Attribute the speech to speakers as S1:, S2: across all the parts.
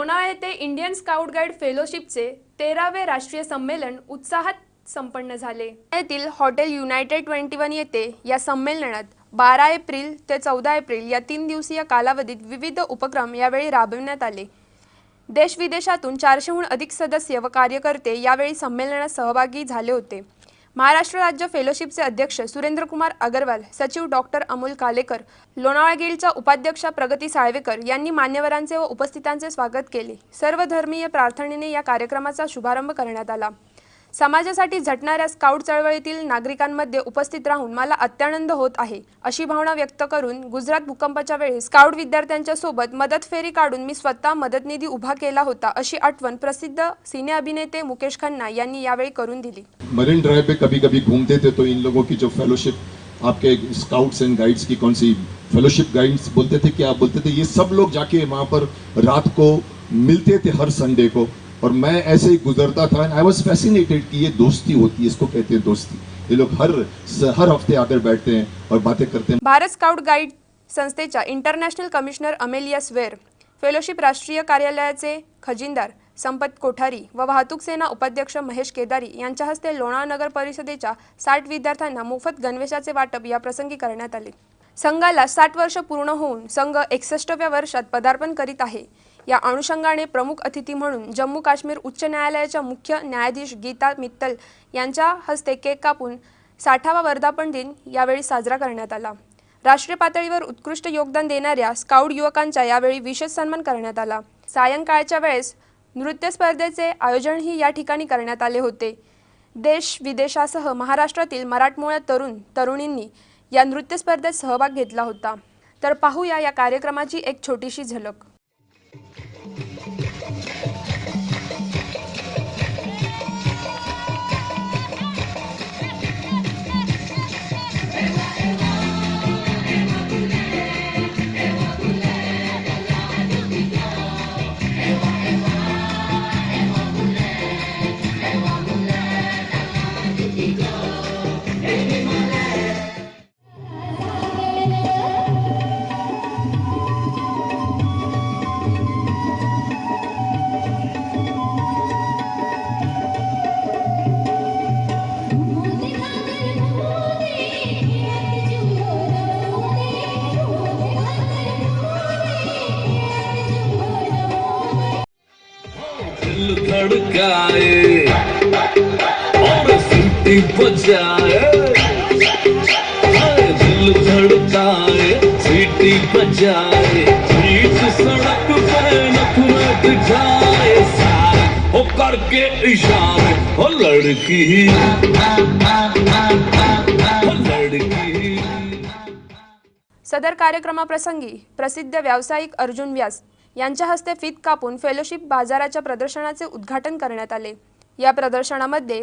S1: लोणावळा येथे Indian scout guide फेलोशिपचे तेरावे राष्ट्रीय संमेलन उत्साहात संपन्न झाले. येथील हॉटेल युनायटेड ट्वेंटी वन येथे या संमेलनात बारा एप्रिल ते चौदा एप्रिल या तीन दिवसीय कालावधीत विविध उपक्रम यावेळी राबविण्यात आले. देश विदेशातून चारशेहून अधिक सदस्य व कार्यकर्ते यावेळी संमेलनात सहभागी झाले होते. महाराष्ट्र राज्य फेलोशिपचे अध्यक्ष सुरेंद्रकुमार अगरवाल सचिव डॉक्टर अमोल कालेकर लोणावळा गिल्डच्या उपाध्यक्षा प्रगती साळवेकर यांनी मान्यवरांचे व उपस्थितांचे स्वागत केले. सर्वधर्मीय प्रार्थनेने या कार्यक्रमाचा शुभारंभ करण्यात आला. समाजासाठी झटणाऱ्या स्काउट चळवळीतील नागरिकांमध्ये उपस्थित राहून मला अत्यानंद होत आहे अशी भावना व्यक्त करून गुजरात भूकंपाच्या वेळी स्काउट विद्यार्थ्यांच्या सोबत मदत फेरी काढून मी स्वतः मदत निधी उभा केला होता अशी आठवण प्रसिद्ध सिने अभिनेते मुकेश खन्ना यांनी यावेळी करून दिली.
S2: मरीन ड्राइव पे कभी कभी घूमते थे तो इन लोगों की जो फेलोशिप आपके स्काउट्स एंड गाइड्स की कौन सी फेलोशिप गाइड्स बोलते थे क्या बोलते थे ये सब लोग जाके वहाँ पर रात को मिलते थे हर संडे को। और मैं ऐसे ही गुजरता था एंड आई वॉज फैसिनेटेड कि ये दोस्ती होती है इसको कहते हैं दोस्ती। ये लोग हर हर हफ्ते आकर बैठते हैं और बातें करते हैं।
S1: भारत स्काउट गाईड संस्थेच्या international commissioner Amelia Swer fellowship राष्ट्रीय कार्यालयाचे खजिनदार संपत कोठारी व वाहतूक सेना उपाध्यक्ष महेश केदारी यांच्या हस्ते लोणावळा नगर परिषदेच्या साठ विद्यार्थ्यांना मोफत गणवेशाचे वाटप या प्रसंगी करण्यात आले. संघाला साठ वर्ष पूर्ण होऊन संघ एकसष्टव्या वर्षात पदार्पण करीत आहे. या अनुषंगाने प्रमुख अतिथी म्हणून जम्मू काश्मीर उच्च न्यायालयाच्या मुख्य न्यायाधीश गीता मित्तल यांच्या हस्ते केक कापून साठावा वर्धापन दिन यावेळी साजरा करण्यात आला. राष्ट्रीय पातळीवर उत्कृष्ट योगदान देणाऱ्या स्काउट युवकांचा यावेळी विशेष सन्मान करण्यात आला. सायंकाळच्या वेळेस नृत्य स्पर्धेचे आयोजनही या ठिकाणी करण्यात आले होते. देश विदेशासह महाराष्ट्रातील मराठमोळ्या तरुण तरुणींनी या नृत्य स्पर्धेत सहभाग घेतला होता. तर पाहूया या कार्यक्रमाची एक छोटीशी झलक.
S3: दिल धड़काए और सीटी बजाए हाय, दिल धड़काए सीटी बजाए बीच सड़क पर नफरत जाए सारे हो करके इशारे हो लड़की. हो लड़की.
S1: सदर कार्यक्रमाप्रसंगी प्रसिद्ध व्यावसायिक अर्जुन व्यास यांच्या हस्ते फीत कापून फेलोशिप बाजाराच्या प्रदर्शनाचे उद्घाटन करण्यात आले. या प्रदर्शनामध्ये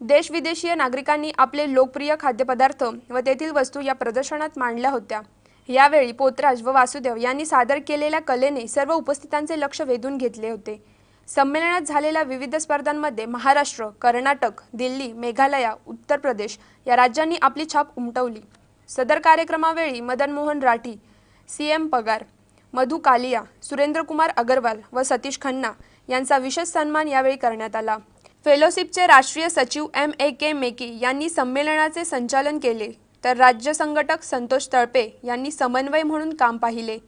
S1: देशविदेशीय नागरिकांनी आपले लोकप्रिय खाद्यपदार्थ व तेथील वस्तू या प्रदर्शनात मांडल्या होत्या. यावेळी पोतराज व वासुदेव यांनी सादर केलेल्या कलेने सर्व उपस्थितांचे लक्ष वेधून घेतले होते. संमेलनात झालेल्या विविध स्पर्धांमध्ये महाराष्ट्र कर्नाटक दिल्ली मेघालया उत्तर प्रदेश या राज्यांनी आपली छाप उमटवली. सदर कार्यक्रमावेळी मदन मोहन राठी सी एम पगार मधु कालिया सुरेंद्रकुमार अगरवाल व सतीश खन्ना यांचा विशेष सन्मान यावेळी करण्यात आला. फेलोशिपचे राष्ट्रीय सचिव एम ए के मेकी यांनी संमेलनाचे संचालन केले तर राज्य संघटक संतोष तळपे यांनी समन्वय म्हणून काम पाहिले.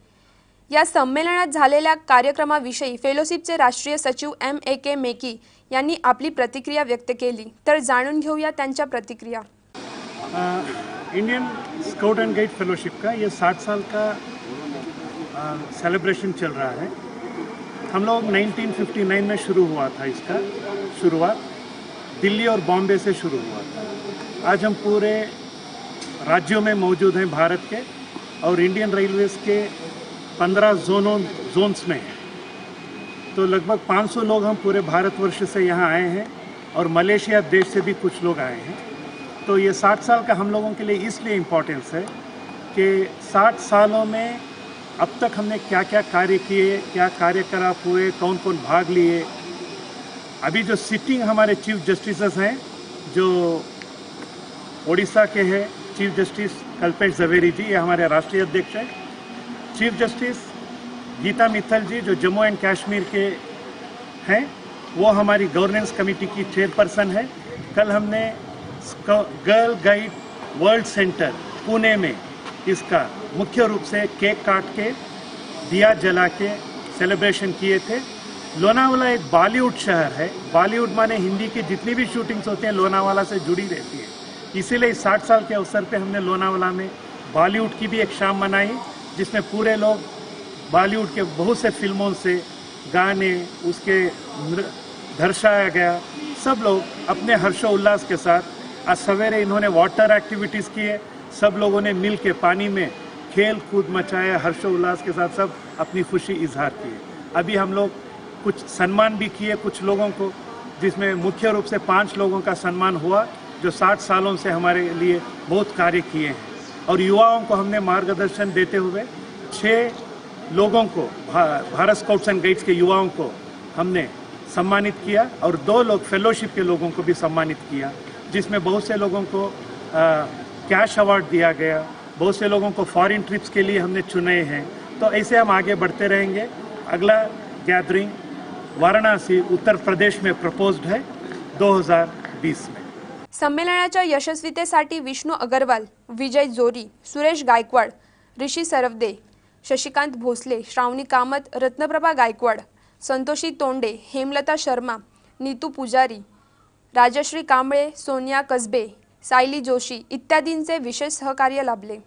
S1: या संमेलनात झालेल्या कार्यक्रमाविषयी फेलोशिपचे राष्ट्रीय सचिव एम ए के मेकी यांनी आपली प्रतिक्रिया व्यक्त केली. तर जाणून घेऊया त्यांच्या प्रतिक्रिया.
S4: Indian scout and guide fellowship का? ये साठ साल का सेलिब्रेशन चल रहा है। हम लोग 1959 में शुरू हुआ था इसका शुरुआत। दिल्ली और बॉम्बे से शुरू हुआ था। आज हम पूरे राज्यों में मौजूद हैं भारत के और इंडियन रेलवेज़ के 15 जोनों, जोन्स में हैं। तो लगभग 500 लोग हम पूरे भारतवर्ष से यहाँ आए हैं और मलेशिया देश से भी कुछ लोग आए हैं। तो ये 60 साल का हम लोगों के लिए इसलिए इम्पोर्टेंस है कि 60 सालों में अब तक हमने क्या क्या कार्य किए, क्या कार्यकलाप हुए कौन कौन भाग लिए? अभी जो सिटिंग हमारे चीफ जस्टिसेस हैं, जो ओडिशा के हैं चीफ जस्टिस कल्पेश जवेरी जी, ये हमारे राष्ट्रीय अध्यक्ष हैं। चीफ जस्टिस गीता मित्तल जी, जो जम्मू एंड कश्मीर के हैं, वो हमारी गवर्नेंस कमेटी की चेयरपर्सन है। कल हमने girl guide world centre Pune में इसका मुख्य रूप से केक काट के, दिया जला के सेलिब्रेशन किए थे। लोनावाला एक बॉलीवुड शहर है। बॉलीवुड माने हिंदी की जितनी भी शूटिंग्स होती हैं, लोनावाला से जुड़ी रहती है। इसीलिए इस साठ साल के अवसर पे हमने लोनावाला में बॉलीवुड की भी एक शाम मनाई, जिसमें पूरे लोग बॉलीवुड के बहुत से फ़िल्मों से गाने, उसके दर्शाया गया। सब लोग अपने हर्षोल्लास के साथ आज सवेरे इन्होंने वाटर एक्टिविटीज़ किए। सब लोगों ने मिल के पानी में खेल कूद मचाया, हर्षोल्लास के साथ सब अपनी खुशी इजहार किए अभी हम लोग कुछ सम्मान भी किए कुछ लोगों को, जिसमें मुख्य रूप से पाँच लोगों का सम्मान हुआ, जो साठ सालों से हमारे लिए बहुत कार्य किए हैं। और युवाओं को हमने मार्गदर्शन देते हुए छः लोगों को भारत स्काउट्स एंड गाइड्स के युवाओं को हमने सम्मानित किया और दो लोग, फेलोशिप के लोगों को भी सम्मानित किया, जिसमें बहुत से लोगों को कैश अवार्ड दिया गया बहुत से लोगों को फॉरेन ट्रिप्स के लिए हमने चुने हैं। तो ऐसे हम आगे बढ़ते रहेंगे। अगला गैदरिंग वाराणसी उत्तर प्रदेश में प्रपोज्ड है 2020 में।
S1: संमेलनाच्या यशस्वीतेसाठी विष्णू अगरवाल विजय जोरी सुरेश गायकवाड ऋषी सरवदे शशिकांत भोसले श्रावणी कामत रत्नप्रभा गायकवाड संतोषी तोंडे हेमलता शर्मा नीतू पुजारी राजश्री कांबळे सोनिया कसबे सायली जोशी इत्यादींचे विशेष सहकार्य लाभले.